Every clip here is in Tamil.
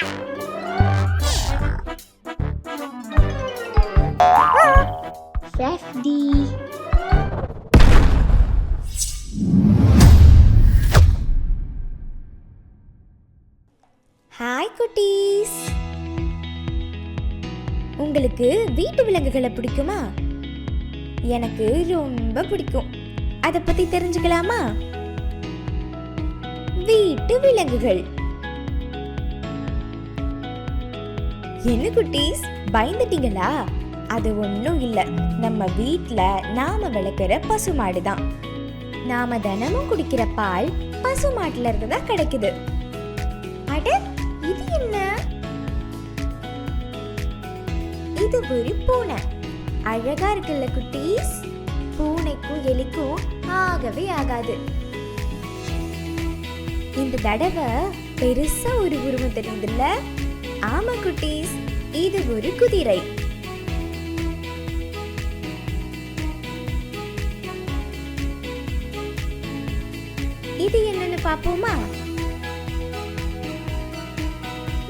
ஹாய் குட்டீஸ் உங்களுக்கு வீட்டு விலங்குகளை பிடிக்குமா? எனக்கு ரொம்ப பிடிக்கும். அதை பத்தி தெரிஞ்சுக்கலாமா? வீட்டு விலங்குகள். என்ன குட்டீஸ்? பயந்துட்டீங்களா? அது ஒன்றும் இல்லை. நம்ம வீட்டில் நாம வளர்க்குற பசுமாடு தான் நாம தினமும் குடிக்கிற பால் பசுமாட்டில் இருந்து தான் கிடைக்குது. அட இது என்ன? இது ஒரு பூனை. அழகா இருக்குல்ல குட்டீஸ்? பூனைக்கும் எலிக்கும் ஆகவே ஆகாது. இந்த தடவை பெருசா ஒரு உருவம் தெரியுதுல்ல? ஆமா குட்டீஸ் இது ஒரு குதிரை. இது என்னன்னு பாப்போமா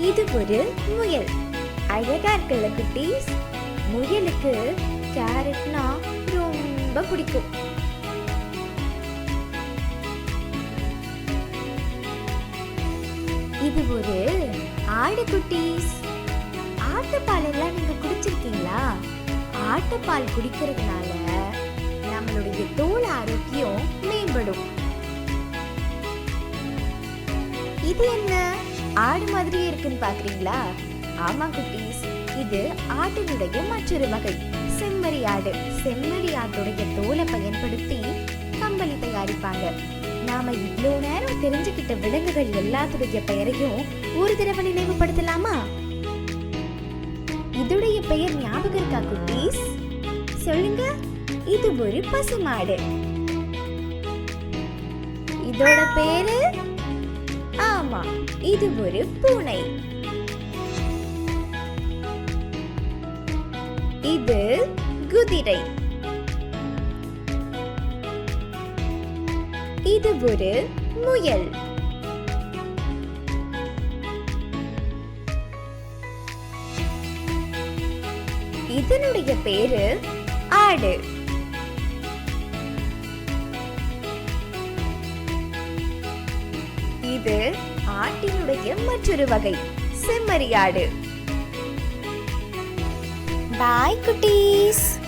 இது ஒரு முயல். அழகா இருக்குல்ல குட்டீஸ்? முயலுக்கு கேரட்னா ரொம்ப பிடிக்கும். இது ஒரு ஆடு குட்டீஸ். ஆட்டுப்பால் எல்லாம் நீங்க குடிச்சிருக்கீங்களா? ஆட்டுப்பால் குடிக்கிறதுனால நம்மளுடைய தோல் ஆரோக்கியம் மேம்படும். இது என்ன? ஆடு மாதிரியே இருக்குன்னு பாக்குறீங்களா? ஆமா குட்டீஸ். இது ஆட்டினுடைய மற்றொரு வகை. செம்மறி ஆடு. செம்மறி ஆட்டுடைய தோலை பயன்படுத்தி கம்பளி தயாரிப்பாங்க. நாம இவ்வளோ நேரம் தெரிஞ்சுக்கிட்ட விலங்குகள் எல்லாத்துடைய பெயரையும் ஒரு தடவை நினைவுபடுத்தலாமா? இதுடைய பெயர் ஞாபகம் இருக்கா குட்டீஸ்? சொல்லுங்க. இது ஒரு பசுமாடு. இதோட பேரு? ஆமா இது ஒரு பூனை. இது குதிரை. இது ஒரு முயல். இதனுடைய பேரு ஆடு. இது ஆட்டினுடைய மற்றொரு வகை செம்மறியாடு பாய் குட்டீஸ்.